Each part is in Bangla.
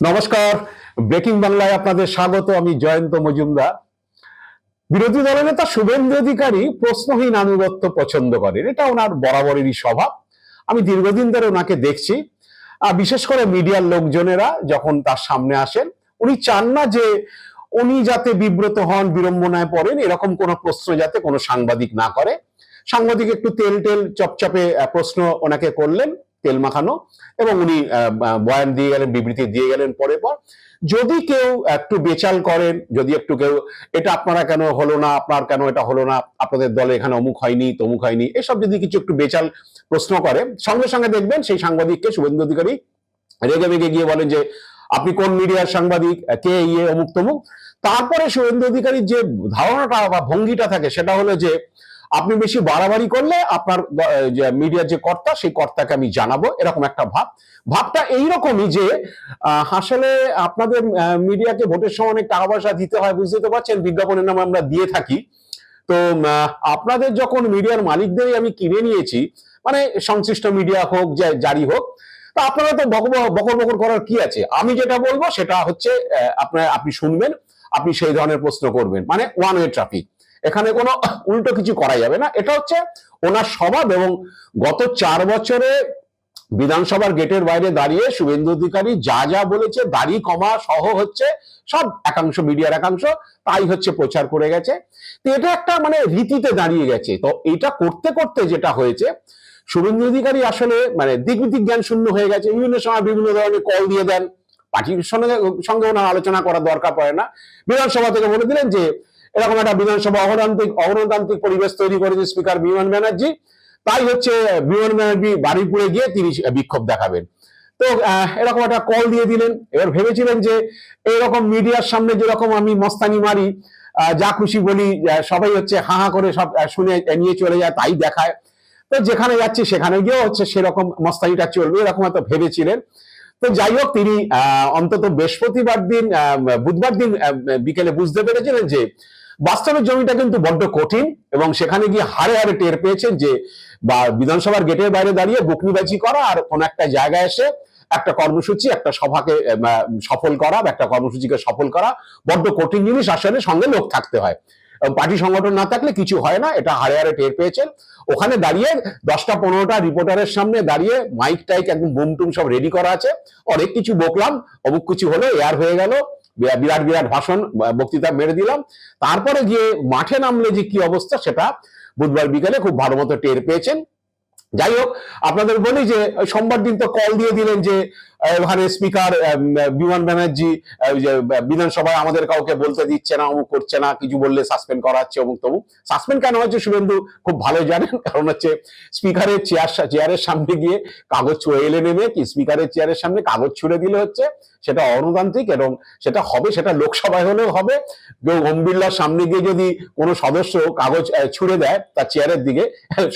নমস্কার। ব্রেকিং বাংলায় আপনাদের স্বাগত, আমি জয়ন্ত মজুমদার। বিরোধী দলের নেতা শুভেন্দু অধিকারী প্রশ্নহীন আনুগত্য পছন্দ করেন। এটা ওনার বরাবরেরই স্বভাব। আমি দীর্ঘদিন ধরে ওনাকে দেখছি। বিশেষ করে মিডিয়ার লোকজনেরা যখন তার সামনে আসেন, উনি চান না যে উনি যাতে বিব্রত হন, বিড়ম্বনায় পড়েন, এরকম কোনো প্রশ্ন যাতে কোনো সাংবাদিক না করে। সাংবাদিক একটু তেল তেল চপচপে প্রশ্ন ওনাকে করলেন। তেল মাখানো এবং উনি বয়ান দিয়ে গেলেন, বিবৃতি দিয়ে গেলেন পরে পর। যদি কেউ একটু বেচাল করেন, যদি একটু কেউ, এটা আপনারা কেন হলো না? আপনার কেন এটা হলো না? আপনাদের দলে এখানে অমুক হয়নি, তমুক হয়নি? এসব যদি কিছু একটু বেচাল প্রশ্ন করে, সঙ্গে সঙ্গে দেখবেন সেই সাংবাদিককে শুভেন্দু অধিকারী রেগে মেগে গিয়ে বলেন যে, আপনি কোন মিডিয়ার সাংবাদিক? কে ইয়ে অমুক তমুক? তারপরে শুভেন্দু অধিকারীর যে ধারণাটা বা ভঙ্গিটা থাকে, সেটা হলো যে আপনি বেশি বাড়াবাড়ি করলে আপনার মিডিয়ার যে কর্তা, সেই কর্তাকে আমি জানাব, এরকম একটা ভাব। ভাবটা এইরকমই যে আসলে আপনাদের মিডিয়াকে ভোটের সময় অনেক টাকা পয়সা দিতে হয়, বুঝতে তো পারছেন? বিজ্ঞাপনের নামে আমরা দিয়ে থাকি। তো আপনাদের যখন মিডিয়ার মালিকদেরই আমি কিনে নিয়েছি মানে সংশ্লিষ্ট মিডিয়া হোক, যে জারি হোক, তা আপনারা তো বকর বকর করার কি আছে? আমি যেটা বলব সেটা হচ্ছে আপনার, আপনি শুনবেন, আপনি সেই ধরনের প্রশ্ন করবেন। মানে ওয়ান ওয়ে ট্রাফিক এখানে কোনো উল্টো কিছু করা যাবে না। এটা হচ্ছে ওনার স্বভাব এবং গত চার বছরে বিধানসভার গেটের বাইরে দাঁড়িয়ে শুভেন্দু অধিকারী যা যা বলেছে, দাড়ি, কমা সহ হচ্ছে সব একাংশ, মিডিয়ার একাংশ তাই হচ্ছে প্রচার করে গেছে। তো এটা একটা মানে রীতিতে দাঁড়িয়ে গেছে। তো এটা করতে করতে যেটা হয়েছে, শুভেন্দু অধিকারী আসলে মানে দিকবিদিক জ্ঞান শূন্য হয়ে গেছে। বিভিন্ন সময় বিভিন্ন ধরনের কল দিয়ে দেন। পার্টির সঙ্গে সঙ্গে ওনার আলোচনা করার দরকার পড়ে না। বিধানসভা থেকে বলে দিলেন যে এরকম একটা বিধানসভা অগণতান্ত্রিক অগণতান্ত্রিক পরিবেশ তৈরি করেছে স্পিকার বিমান ব্যানার্জি। তাই হচ্ছে বিমান ব্যানার্জি বাড়িপুরে গিয়ে তিনি বিক্ষোভ দেখাবেন। তো এরকম একটা কল দিয়ে দিলেন। এবার ভেবেছিলেন যে এরকম মিডিয়ার সামনে যেরকম আমি মস্তানি মারি যা খুশি বলি সবাই হচ্ছে হা হা করে সব শুনে নিয়ে চলে যায়, তাই দেখায়। তো যেখানে যাচ্ছে সেখানে গিয়েও হচ্ছে সেরকম মস্তানিটা চলবে, এরকম হয়তো ভেবেছিলেন। তো যাই হোক, তিনি অন্তত বৃহস্পতিবার দিন বুধবার দিন বিকেলে বুঝতে পেরেছিলেন যে বাস্তবের জমিটা কিন্তু বড্ড কঠিন এবং সেখানে গিয়ে হারে হারে টের পেয়েছেন যে, বা বিধানসভার গেটের বাইরে দাঁড়িয়ে বকনিবাজি করা আর কোন একটা জায়গায় এসে একটা কর্মসূচি, একটা সভাকে সফল করা বা একটা কর্মসূচিকে সফল করা বড্ড কঠিন জিনিস আসলে সঙ্গে লোক থাকতে হয়। পার্টি সংগঠন না থাকলে কিছু হয় না, এটা হারে হারে টের পেয়েছেন। ওখানে দাঁড়িয়ে দশটা পনেরোটা রিপোর্টারের সামনে দাঁড়িয়ে মাইক টাইক, একদম বুম টুম সব রেডি করা আছে। অনেক কিছু বকলাম, অমুক কিছু হলো, এয়ার হয়ে গেল। বিরাট বিরাট ভাষণ বক্তৃতা মেরে দিলাম। তারপরে গিয়ে মাঠে নামলে যে কি অবস্থা, সেটা বুধবার বিকালে খুব ভালো মতো টের পেয়েছেন। যাই হোক, আপনাদের বলি যে সোমবার দিন তো কল দিয়ে দিলেন যে ওখানে স্পিকার বিমান ব্যানার্জি বিধানসভায় আমাদের কাউকে বলতে দিচ্ছে না, অমুক করছে না, কিছু বললে সাসপেন্ড করা হচ্ছে অমুক তমুক। সাসপেন্ড কেন হচ্ছে শুভেন্দু? খুব ভালো জানেন, কারণ হচ্ছে স্পিকারের চেয়ার চেয়ারের সামনে গিয়ে কাগজ এলে নেমে, কি স্পিকারের চেয়ারের সামনে কাগজ ছুঁড়ে দিলে হচ্ছে সেটা অগণতান্ত্রিক এবং সেটা হবে, সেটা লোকসভায় হলেও হবে। কেউ ওম বিড়লার সামনে গিয়ে যদি কোনো সদস্য কাগজ ছুঁড়ে দেয়, তার চেয়ারের দিকে,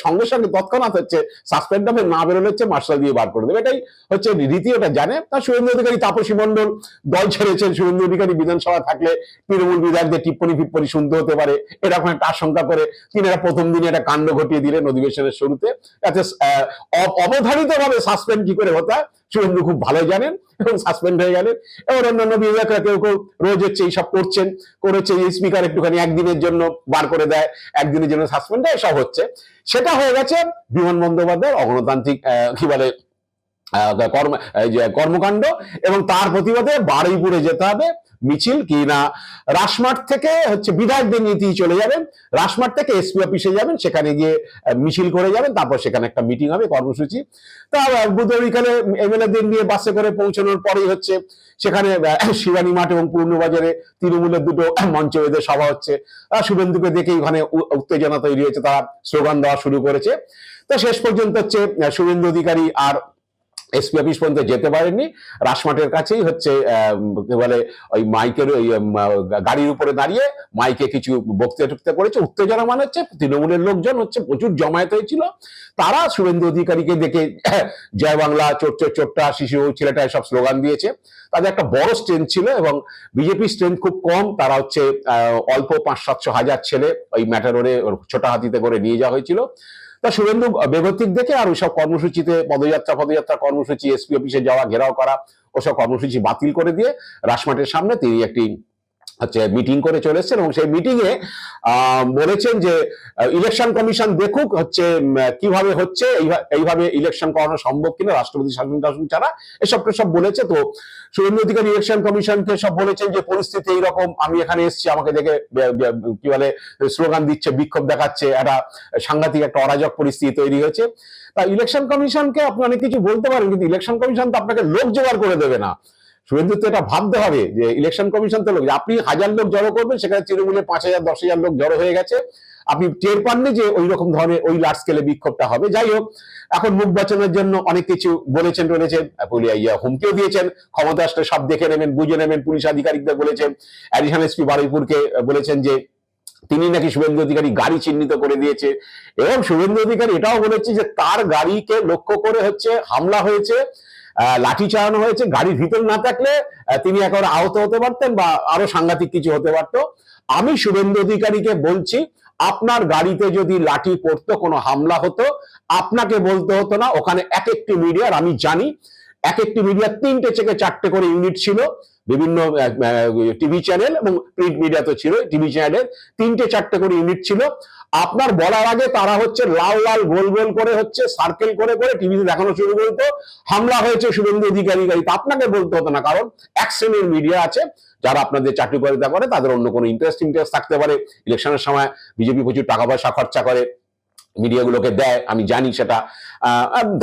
সঙ্গে সঙ্গে তৎক্ষণাৎ হচ্ছে সাসপেন্ড হবে না বেরোলে হচ্ছে মার্শাল দিয়ে বার করে দেবে। এটাই হচ্ছে রীতি, ওটা জানে। তার শুভেন্দু অধিকারী, তাপসী মন্ডল দল ছেড়েছেন। শুভেন্দু অধিকারী বিধানসভা থাকলে তৃণমূল বিধায়কদের টিপ্পনি ফিপ্পনি শুনতে হতে পারে। এরকম একটা আশঙ্কা করে তিনি একটা প্রথম দিনে একটা কাণ্ড ঘটিয়ে দিলেন অধিবেশনের শুরুতে। অবধারিত ভাবে সাসপেন্ড কি করে হতা শুভেন্দু খুব ভালো জানেন এবং সাসপেন্ড হয়ে গেলেন। এবার অন্যান্য বিধায়করা কেউ কেউ রোজ হচ্ছে এইসব করছেন, করেছে স্পিকার একটুখানি একদিনের জন্য বার করে দেয়, একদিনের জন্য সাসপেন্ড দেয় সব হচ্ছে। সেটা হয়ে গেছে বিমান বন্দ্যোপাধ্যায়ের অগণতান্ত্রিক কি বলে কর্ম কর্মকাণ্ড এবং তার প্রতিবাদে বারুইপুরে যেতে হবে। মিছিল কি না? রাসমাঠ থেকে হচ্ছে বিধায়কদের নিয়ে তিনি চলে যাবেন রাসমাঠ থেকে এসপি অফিসে যাবেন, সেখানে গিয়ে মিছিল করে যাবেন, তারপর সেখানে একটা মিটিং হবে, কর্মসূচি। তা বুধবার বিকালে এমএলএদের নিয়ে বাসে করে পৌঁছানোর পরেই হচ্ছে সেখানে শিবানী মাঠ এবং পূর্ণবাজারে তৃণমূলের দুটো মঞ্চ বেঁধে সভা হচ্ছে। শুভেন্দুকে দেখে ওখানে উত্তেজনা তৈরি হয়েছে, তারা স্লোগান দেওয়া শুরু করেছে। তো, শেষ পর্যন্ত হচ্ছে শুভেন্দু অধিকারী আর এসপি অফিস পর্যন্ত যেতে পারেননি। রাসমাটের কাছেই হচ্ছে বলে, ওই মাইকের ওই গাড়ির উপরে দাঁড়িয়ে মাইকে কিছু বক্তৃতা টুকতে করেছে। উত্তেজনা মানে হচ্ছে তৃণমূলের লোকজন হচ্ছে প্রচুর জমায়েত হয়েছিল। তারা শুভেন্দু অধিকারীকে দেখে, জয় বাংলা চোট চোট চোট্টা শিশু, ছেলেটা সব স্লোগান দিয়েছে। তাদের একটা বড় স্ট্রেংথ ছিল এবং বিজেপি স্ট্রেংথ খুব কম। তারা হচ্ছে অল্প পাঁচ সাতশো হাজার ছেলে ওই ম্যাটারোরে ছোটা হাতিতে করে নিয়ে যাওয়া হয়েছিল। তা শুভেন্দু বেগতিক দেখে আর ওইসব কর্মসূচিতে পদযাত্রা পদযাত্রা কর্মসূচি এসপি অফিসে যাওয়া, ঘেরাও করা, ওসব কর্মসূচি বাতিল করে দিয়ে রাজমাঠের সামনে তিনি একটি হচ্ছে মিটিং করে চলে এসেছেন এবং সেই মিটিং এ বলেছেন যে ইলেকশন কমিশন দেখুক হচ্ছে কীভাবে হচ্ছে এইভাবে ইলেকশন করানো সম্ভব কিনা, রাষ্ট্রপতি শাসন টাসন ছাড়া, এসব সব বলেছে। তো শুভেন্দু অধিকারী ইলেকশন কমিশনকে সব বলেছেন যে, পরিস্থিতি এইরকম, আমি এখানে এসেছি, আমাকে দেখে কি বলে, স্লোগান দিচ্ছে, বিক্ষোভ দেখাচ্ছে, একটা সাংঘাতিক, একটা অরাজক পরিস্থিতি তৈরি হয়েছে। তা ইলেকশন কমিশনকে আপনি অনেক কিছু বলতে পারেন, কিন্তু ইলেকশন কমিশন তো আপনাকে লোক জোগাড় করে দেবে না। শুভেন্দু তো এটা ভাবতে হবে যে ইলেকশন কমিশন তো লোক আপনি হাজার লোক জড়ো করবেন, সেখানে তৃণমূলে পাঁচ হাজার, দশ হাজার লোক জড়ো হয়ে গেছে। আপনি টের পাননি যে ওই রকম ধরনের ওই লার্জ স্কেলে বিক্ষোভটা হবে? যাই হোক, এখন মুখ বাঁচানোর জন্য অনেক কিছু বলেছেন পুলিয়া ইয়া হুমকিও দিয়েছেন। ক্ষমতা আসলে সব দেখে নেবেন, বুঝে নেবেন, পুলিশ আধিকারিকদের বলেছেন। অ্যাডিশনাল এসপি বারুইপুরকে বলেছেন যে তিনি নাকি শুভেন্দু অধিকারী গাড়ি চিহ্নিত করে দিয়েছে। এবং শুভেন্দু অধিকারী এটাও বলেছে যে তার গাড়িকে লক্ষ্য করে হচ্ছে হামলা হয়েছে। লাঠি চালানো হয়েছে, গাড়ির ভিতর না থাকলে তিনি একেবারে আহত হতে পারতেন বা আরও সাংঘাতিক কিছু হতে পারতো। আমি শুভেন্দু অধিকারীকে বলছি, আপনার গাড়িতে যদি লাঠি পড়তো, কোনো হামলা হতো, আপনাকে বলতে হতো না, ওখানে এক একটি মিডিয়ার, আমি জানি, এক একটি মিডিয়ার তিনটে থেকে চারটে করে ইউনিট ছিল, বিভিন্ন টিভি চ্যানেল এবং প্রিন্ট মিডিয়া তো ছিল, টিভি চ্যানেলের তিনটে চারটে করে ইউনিট ছিল। আপনার বলার আগে তারা হচ্ছে লাল লাল গোল গোল করে হচ্ছে সার্কেল করে করে টিভিতে দেখানো শুরু করতো। হামলা হয়েছে শুভেন্দু অধিকারী গাড়িতে। আপনাকে বলতে হতো না, কারণ এক শ্রেণির মিডিয়া আছে, যারা আপনাদের চাকরি করে, তাদের অন্য কোনো ইন্টারেস্ট ইন্টারেস্ট থাকতে পারে। ইলেকশনের সময় বিজেপি প্রচুর টাকা পয়সা খরচা করে মিডিয়াগুলোকে দেয়, আমি জানি সেটা।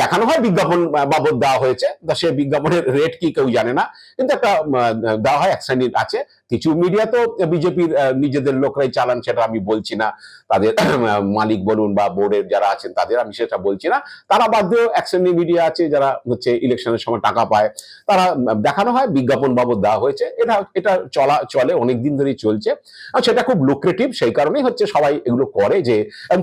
দেখানো হয়, বিজ্ঞাপন বাবদ দেওয়া হয়েছে। সে বিজ্ঞাপনের রেট কি কেউ জানে না। কিন্তু একটা দেওয়া হয়, এক শ্রেণির আছে। কিছু মিডিয়া তো বিজেপির নিজেদের লোকরাই চালান, সেটা আমি বলছি না। তাদের, মালিক বলুন বা বোর্ডের যারা আছেন, তাদের আমি সেটা বলছি না। তারা দিয়েও এক শ্রেণির মিডিয়া আছে, যারা হচ্ছে ইলেকশনের সময় টাকা পায়। তারা দেখানো হয়, বিজ্ঞাপন বাবদ দেওয়া হয়েছে। এটা এটা চলা, চলে অনেক দিন ধরেই চলছে। আর সেটা খুব লুক্রেটিভ সেই কারণেই হচ্ছে সবাই এগুলো করে যে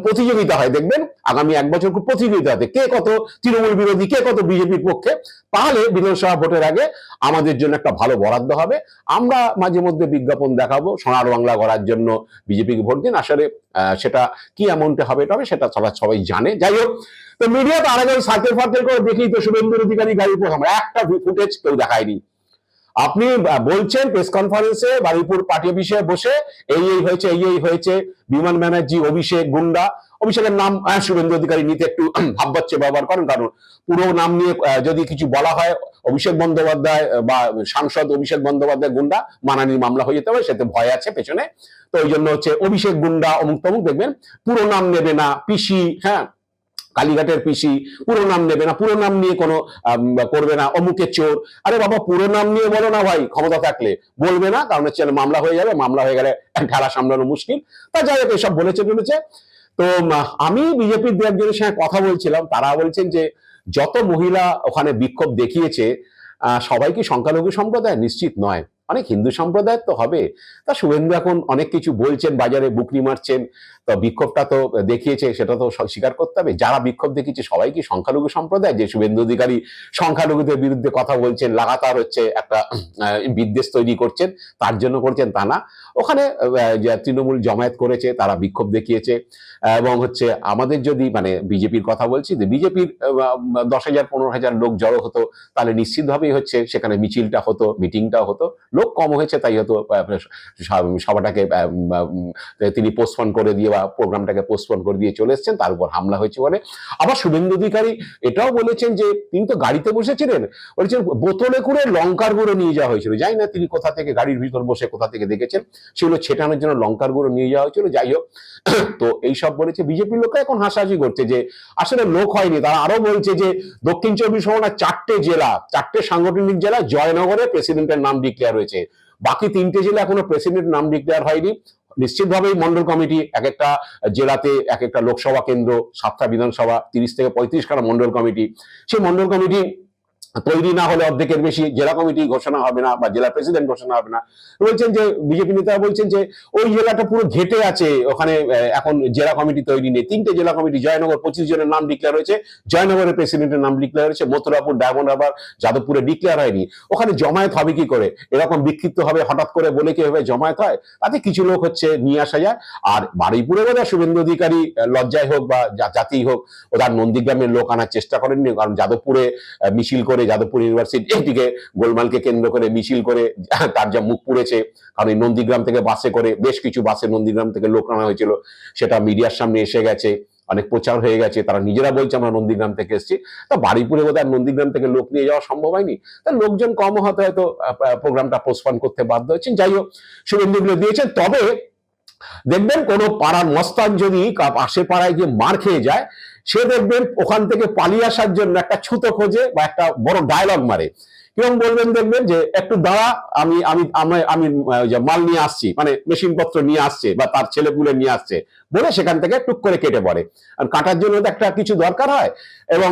প্রতিযোগিতা হয়। দেখবেন, আগামী এক বছর খুব প্রতিযোগিতা হবে কে কত তৃণমূল বিরোধী, কে কত বিজেপির পক্ষে, তাহলে বিধানসভা ভোটের আগে আমাদের জন্য একটা ভালো বরাদ্দ হবে। আমরা মাঝে মধ্যে বিজ্ঞাপন দেখাবো, সোনার বাংলা করার জন্য বিজেপিকে ভোট দিন। আসলে সেটা কি অ্যামাউন্টে হবে তবে সেটা সবাই সবাই জানে। যাই হোক, তো মিডিয়া তো আগে সার্কেল ফার্কেল করে দেখেই তো শুভেন্দু অধিকারী গাড়ির প্রথম একটা ফুটেজ কেউ দেখায়নি। আপনি বলছেন প্রেস কনফারেন্সে বারুইপুর পার্টি অফিসে বসে এই এই হয়েছে, এই এই হয়েছে, বিমান ব্যানার্জি অভিষেক গুন্ডা। অভিষেকের নাম শুভেন্দু অধিকারী নিতে একটু ভাববাচ্চে ব্যবহার করেন, কারণ পুরো নাম নিয়ে যদি কিছু বলা হয় অভিষেক বন্দ্যোপাধ্যায় বা সাংসদ অভিষেক বন্দ্যোপাধ্যায় গুন্ডা মানানির মামলা হয়ে যেতে হবে সেতে ভয় আছে পেছনে। তো ওই জন্য হচ্ছে অভিষেক গুন্ডা অমুক তমুক দেখবেন, পুরো নাম নেবে না, পিসি হ্যাঁ কালীঘাটের পিসি, পুরো নাম নেবে না, পুরো নাম নিয়ে কোনো করবে না, অমুকের চোর। আরে বাবা, পুরো নাম নিয়ে বলো না ভাই, ক্ষমতা থাকলে। বলবে না, কারণ হচ্ছে মামলা হয়ে যাবে, মামলা হয়ে গেলে ঠেলা সামলানো মুশকিল। তা যাই হোক, এসব বলেছে বলেছে। তো আমি বিজেপির দু একজনের সঙ্গে কথা বলছিলাম, তারা বলছেন যে যত মহিলা ওখানে বিক্ষোভ দেখিয়েছে সবাই কি সংখ্যালঘু সম্প্রদায়? নিশ্চিত নয়। অনেক হিন্দু সম্প্রদায়ের তো হবে। তা শুভেন্দু এখন অনেক কিছু বলছেন, বাজারে বুকনি মারছেন তো বিক্ষোভটা তো দেখিয়েছে, সেটা তো স্বীকার করতে হবে। যারা বিক্ষোভ দেখিয়েছে সবাই কি সংখ্যালঘু সম্প্রদায়, যে শুভেন্দু অধিকারী সংখ্যালঘুদের বিরুদ্ধে কথা বলছেন, লাগাতার হচ্ছে একটা বিদ্বেষ তৈরি করছেন, তার জন্য করছেন তা না। ওখানে তৃণমূল জমায়েত করেছে, তারা বিক্ষোভ দেখিয়েছে। এবং হচ্ছে আমাদের যদি মানে বিজেপির কথা বলছি, যে বিজেপির দশ হাজার, পনেরো হাজার লোক জড়ো হতো, তাহলে নিশ্চিতভাবেই হচ্ছে সেখানে মিছিলটা হতো, মিটিংটাও হতো। লোক কম হয়েছে, তাই সভা- সভাটাকে তিনি পোস্টপন করে দিয়ে বা প্রোগ্রামটাকে পোস্টপন করে দিয়ে চলে এসেছেন, তার উপর হামলা হয়েছে বলে। আবার শুভেন্দু অধিকারী এটাও বলেছেন যে, তিনি তো গাড়িতে বসেছিলেন, বলেছেন বোতলে করে লঙ্কার গুঁড়ো নিয়ে যাওয়া হয়েছিল। জানি না, তিনি কোথা থেকে গাড়ির ভিতর বসে কোথা থেকে দেখেছেন, সেগুলো ছেটানোর জন্য লঙ্কার গুঁড়ো নিয়ে যাওয়া হয়েছিল। যাই হোক, তো এইসব বলেছে। বিজেপির লোকরা এখন হাসাহাসি করছে যে, আসলে লোক হয়নি। তারা আরও বলছে যে, দক্ষিণ চব্বিশ পরগনার চারটে জেলা, চারটে সাংগঠনিক জেলা, জয়নগরে প্রেসিডেন্টের নাম ডিক্লেয়ার হয়েছে। বাকি তিনটে জেলা এখনও প্রেসিডেন্ট নাম ডিক্লেয়ার হয়নি। নিশ্চিতভাবেই মন্ডল কমিটি এক একটা জেলাতে এক একটা লোকসভা কেন্দ্র, সাতটা বিধানসভা, তিরিশ থেকে পঁয়ত্রিশ খানা মন্ডল কমিটি। সেই মন্ডল কমিটি তৈরি না হলে অর্ধেকের বেশি জেলা কমিটি ঘোষণা হবে না বা জেলা প্রেসিডেন্ট ঘোষণা হবে না। বলছেন যে, বিজেপি নেতারা বলছেন যে, ওই জেলাটা পুরো ঘেটে আছে, ওখানে এখন জেলা কমিটি তৈরি নেই। তিনটে জেলা কমিটি, জয়নগর পঁচিশ জনের নাম ডিক্লেয়ার হয়েছে। জয়নগরের প্রেসিডেন্টের নাম ডিক্লেয়ার হয়েছে। মথুরাপুর, ডায়মন্ড হারবার, যাদবপুরে ডিক্লেয়ার হয়নি। ওখানে জমায়েত হবে কি করে? এরকম বিক্ষিপ্ত হবে, হঠাৎ করে বলে কি হবে জমায়েত হয়? তাতে কিছু লোক হচ্ছে নিয়ে আসা যায়। আর বারুইপুরে বোধহয় শুভেন্দু অধিকারী লজ্জায় হোক বা জাতি হোক ওরা নন্দীগ্রামের লোক আনার চেষ্টা করেননি। কারণ যাদবপুরে মিছিল করে যাদবপুর ইউনিভার্সিটি ইউনিভার্সিটিকে গোলমালকে কেন্দ্র করে, মিছিল করে, তার যা মুখ পুড়েছে, কারণ এই নন্দীগ্রাম থেকে বাসে করে, বেশ কিছু বাসে নন্দীগ্রাম থেকে লোক আনা হয়েছিল, সেটা মিডিয়ার সামনে এসে গেছে, অনেক প্রচার হয়ে গেছে, তারা নিজেরা বলছে আমরা নন্দীগ্রাম থেকে এসেছি, তা বাড়িপুরে বোধ হয় নন্দীগ্রাম থেকে লোক নিয়ে যাওয়া সম্ভব হয়নি? তা লোকজন কম হতে হয়তো প্রোগ্রামটা পোস্টপন করতে বাধ্য হচ্ছেন যাই হোক, শুভেন্দুগুলো দিয়েছেন, তবে দেখবেন কোন পাড়ার মস্তান যদি পাশে পাড়ায় গিয়ে মার খেয়ে যায় সে দেখবেন ওখান থেকে পালিয়ে আসার জন্য একটা ছুতো খোঁজে বা একটা বড় ডায়লগ মারে। কীরকম বলবেন দেখবেন যে, একটু দাঁড়া, আমি আমি আমি মাল নিয়ে আসছি মানে মেশিনপত্র নিয়ে আসছে বা তার ছেলেপুলে নিয়ে আসছে। বলে সেখান থেকে টুক করে কেটে পড়ে। আর কাটার জন্য একটা কিছু দরকার হয়। এবং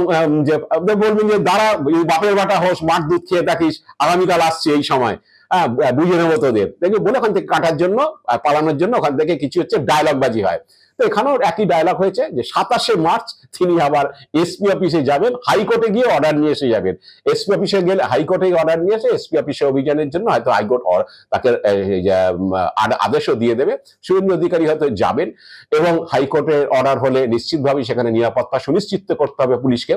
যে বলবেন যে, দাঁড়া বাপের বাটা হোস মাঠ দুধ খেয়ে থাকিস, আগামীকাল আসছে এই সময়। হ্যাঁ বুঝে নেব তোদের। দেখবি বলে ওখান থেকে কাটার জন্য পালানোর জন্য ওখান থেকে কিছু হচ্ছে ডায়লগ বাজি হয়। তো এখানেও একই ডায়লগ হয়েছে যে সাতাশে মার্চ তিনি আবার এসপি অফিসে যাবেন, হাইকোর্টে গিয়ে অর্ডার নিয়ে এসে যাবেন। এসপি অফিসে গেলে হাইকোর্টে অর্ডার নিয়ে এসে এসপি অফিসে অভিযানের জন্য হয়তো হাইকোর্ট তাকে আদেশও দিয়ে দেবে। শুভেন্দু অধিকারী হয়তো যাবেন এবং হাইকোর্টের অর্ডার হলে নিশ্চিতভাবে সেখানে নিরাপত্তা সুনিশ্চিত করতে হবে পুলিশকে।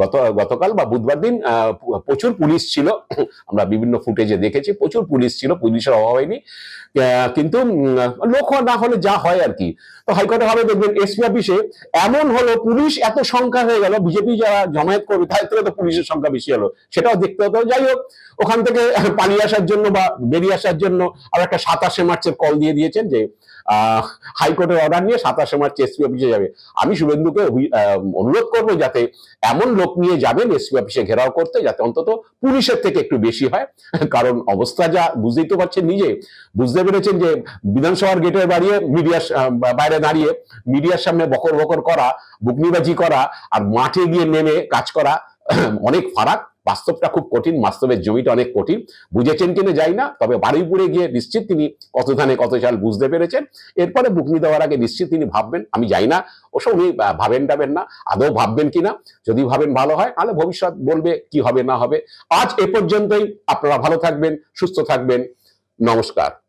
গত, গতকাল বা বুধবার দিন প্রচুর পুলিশ ছিল। আমরা বিভিন্ন ফুটেজে দেখেছি, প্রচুর পুলিশ ছিল, পুলিশের অভাব হয়নি। কিন্তু লোক না হলে যা হয় আর কি। তো হাইকোর্টে হবে, দেখবেন এসপি অফিসে এমন হলো, পুলিশ এত সংখ্যা হয়ে গেল বিজেপি যারা জমায়েত করবে, তার থেকে তো পুলিশের সংখ্যা বেশি হলো, সেটাও দেখতে হতো। যাই হোক, ওখান থেকে পালিয়ে আসার জন্য বা বেরিয়ে আসার জন্য আর একটা সাতাশে মার্চের কল দিয়ে দিয়েছেন যে হাইকোর্টের অর্ডার নিয়ে সাতাশে মার্চ এসপি অফিসে যাবে। আমি শুভেন্দুকে অনুরোধ করব যাতে এমন লোক নিয়ে যাবেন এসপি অফিসে ঘেরাও করতে, যাতে অন্তত পুলিশের থেকে একটু বেশি হয়। কারণ অবস্থা যা, বুঝতেই তো পারছেন নিজে। বুঝতে পেরেছেন যে বিধানসভার গেটের বাড়িয়ে মিডিয়ার বাইরে দাঁড়িয়ে মিডিয়ার সামনে বকর বকর করা, বুকনিবাজি করা আর মাঠে গিয়ে নেমে কাজ করা, অনেক ফারাক। বাস্তবটা খুব কঠিন, বাস্তবের জমিটা অনেক কঠিন। বুঝেছেন কিনা যাই না, তবে বারুইপুরে গিয়ে নিশ্চিত তিনি কত ধানে কত চাল বুঝতে পেরেছেন। এরপরে বুকনি দেওয়ার আগে নিশ্চিত তিনি ভাববেন, আমি যাই না ওসব উনি ভাবেন টাবেন না, আদৌ ভাববেন কিনা, যদি ভাবেন ভালো হয়, তাহলে ভবিষ্যৎ বলবে কি হবে না হবে। আজ এ পর্যন্তই, আপনারা ভালো থাকবেন, সুস্থ থাকবেন, নমস্কার।